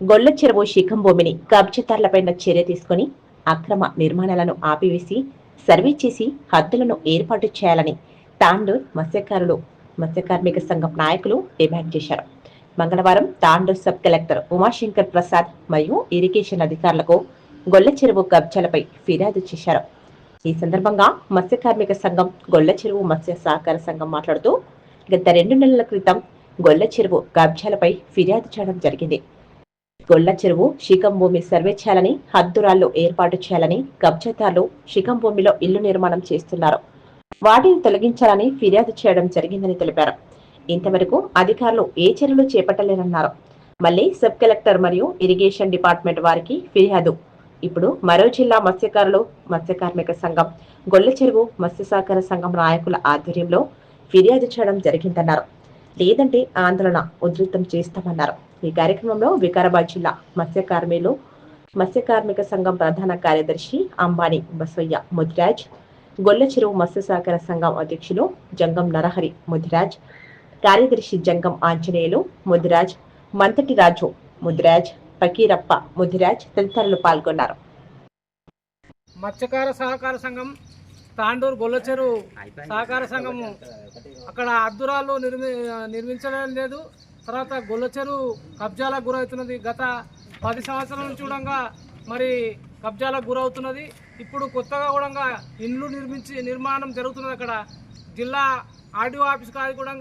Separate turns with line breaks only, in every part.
గొల్ల చెరువు శిఖం భూమిని కబ్జదారులపై చర్య తీసుకుని అక్రమ నిర్మాణాలను ఆపివేసి సర్వే చేసి హద్దులను ఏర్పాటు చేయాలని తాండూర్ మత్స్యకారులు మత్స్యకార్మిక సంఘం నాయకులు డిమాండ్ చేశారు. మంగళవారం తాండూర్ సబ్ కలెక్టర్ ఉమాశంకర్ ప్రసాద్ మరియు ఇరిగేషన్ అధికారులకు గొల్ల చెరువు కబ్జాలపై ఫిర్యాదు చేశారు. ఈ సందర్భంగా మత్స్య కార్మిక సంఘం గొల్ల చెరువు మత్స్య సహకార సంఘం మాట్లాడుతూ గత రెండు నెలల క్రితం గొల్ల చెరువు కబ్జాలపై ఫిర్యాదు చేయడం జరిగింది. గొల్ల చెరువు శిఖం భూమి సర్వే చేయాలని హద్దురాల్లో ఏర్పాటు చేయాలని కబ్జాదారులు శిఖం భూమిలో ఇల్లు నిర్మాణం చేస్తున్నారు. వాటిని తొలగించాలని ఫిర్యాదు చేయడం జరిగిందని తెలిపారు. ఇంతవరకు అధికారులు ఏ చర్యలు చేపట్టలేనన్నారు మళ్ళీ సబ్ కలెక్టర్ మరియు ఇరిగేషన్ డిపార్ట్మెంట్ వారికి ఫిర్యాదు. ఇప్పుడు మరో జిల్లా మత్స్యకారులు మత్స్య కార్మిక సంఘం గొల్ల చెరువు మత్స్య సహకార సంఘం నాయకుల ఆధ్వర్యంలో ఫిర్యాదు చేయడం జరిగిందన్నారు. లేదంటే ఆందోళన ఉధృతం చేస్తామన్నారు. ఈ కార్యక్రమంలో వికారాబాద్ జిల్లా మత్స్యకార్మిలు మత్స్య కార్మిక సంఘం ప్రధాన కార్యదర్శి అంబానీ బసయ్య ముదిరాజ్ గొల్ల చెరువు మత్స్య సహకార సంఘం అధ్యక్షులు జంగం నరహరి ముదిరాజ్ కార్యదర్శి జంగం ఆంజనేయులు ముదిరాజ్ మంతటి రాజు ముదిరాజ్ ఫకీరప్ప ముదిరాజ్ తదితరులు పాల్గొన్నారు.
మత్స్యకార సహకార సంఘం తాండూరు గొల్లచెరు సహకార సంఘము అక్కడ అద్దురాలు నిర్మి నిర్మించడం లేదు. తర్వాత గొల్లచెరు కబ్జాలకు గురవుతున్నది గత పది సంవత్సరాల నుంచి కూడా మరి కబ్జాలకు గురవుతున్నది. ఇప్పుడు కొత్తగా కూడా ఇండ్లు నిర్మించి నిర్మాణం జరుగుతున్నది అక్కడ. జిల్లా ఆర్డీఓ ఆఫీస్ కాదు కూడా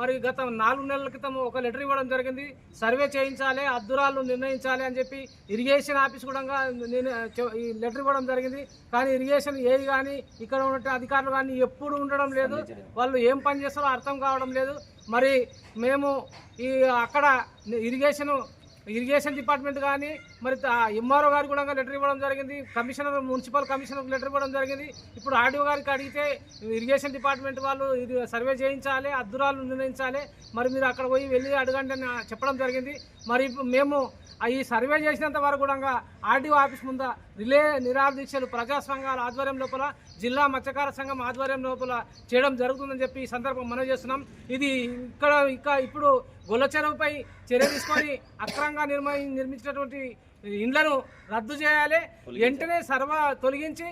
మరి గత నాలుగు నెలల క్రితం ఒక లెటర్ ఇవ్వడం జరిగింది. సర్వే చేయించాలి అద్దురాలు నిర్ణయించాలి అని చెప్పి ఇరిగేషన్ ఆఫీస్ కూడా నేను ఈ లెటర్ ఇవ్వడం జరిగింది. కానీ ఇరిగేషన్ ఏది కానీ ఇక్కడ ఉన్న అధికారులు కానీ ఎప్పుడు ఉండడం లేదు. వాళ్ళు ఏం పని చేస్తారో అర్థం కావడం లేదు. మరి మేము ఈ అక్కడ ఇరిగేషన్ ఇరిగేషన్ డిపార్ట్మెంట్ కానీ మరి ఎంఆర్ఓ గారు కూడా లెటర్ ఇవ్వడం జరిగింది. కమిషనర్ మున్సిపల్ కమిషనర్ లెటర్ ఇవ్వడం జరిగింది. ఇప్పుడు ఆర్డీఓ గారికి అడిగితే ఇరిగేషన్ డిపార్ట్మెంట్ వాళ్ళు ఇది సర్వే చేయించాలి అద్దురాలు నిర్ణయించాలి. మరి మీరు అక్కడ పోయి వెళ్ళి అడగండి అని చెప్పడం జరిగింది. మరి ఇప్పుడు మేము ఈ సర్వే చేసినంత వరకు కూడా ఆర్డీఓ ఆఫీస్ ముంద రిలే నిరాదీక్షలు దీక్షలు ప్రజా సంఘాల ఆధ్వర్యం లోపల జిల్లా మత్స్యకార సంఘం ఆధ్వర్యం లోపల చేయడం జరుగుతుందని చెప్పి ఈ సందర్భం మనవి చేస్తున్నాం. ఇది ఇక్కడ ఇక ఇప్పుడు గొల్ల చెరువుపై చర్య తీసుకొని అక్రమంగా నిర్మ నిర్మించినటువంటి ఇండ్లను రద్దు చేయాలి. వెంటనే సర్వ తొలగించి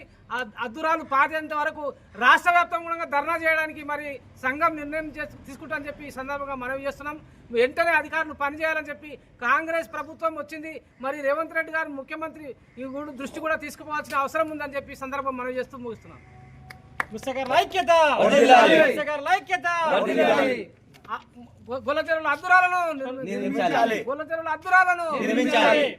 అద్దురాలు పాతేంత వరకు రాష్ట్ర వ్యాప్తంగా ధర్నా చేయడానికి మరి సంఘం నిర్ణయం చేసు- తీసుకుంటామని చెప్పి ఈ సందర్భంగా మనవి చేస్తున్నాం. వెంటనే అధికారులు పనిచేయాలని చెప్పి కాంగ్రెస్ ప్రభుత్వం వచ్చింది. మరి రేవంత్ రెడ్డి గారు ముఖ్యమంత్రి ఈ దృష్టి కూడా తీసుకుపోవాల్సిన అవసరం ఉందని చెప్పి ఈ సందర్భం మనవి చేస్తూ ముగిస్తున్నాం.
ముస్తకర్ ఐక్యత! ముస్తకర్ ఐక్యత!
ఆ, గొ- గొల్ల చెరువుల అద్దురాలను
నిర్మించాలి.
గొల్ల చెరువుల అద్దురాలను
నిర్మించాలి.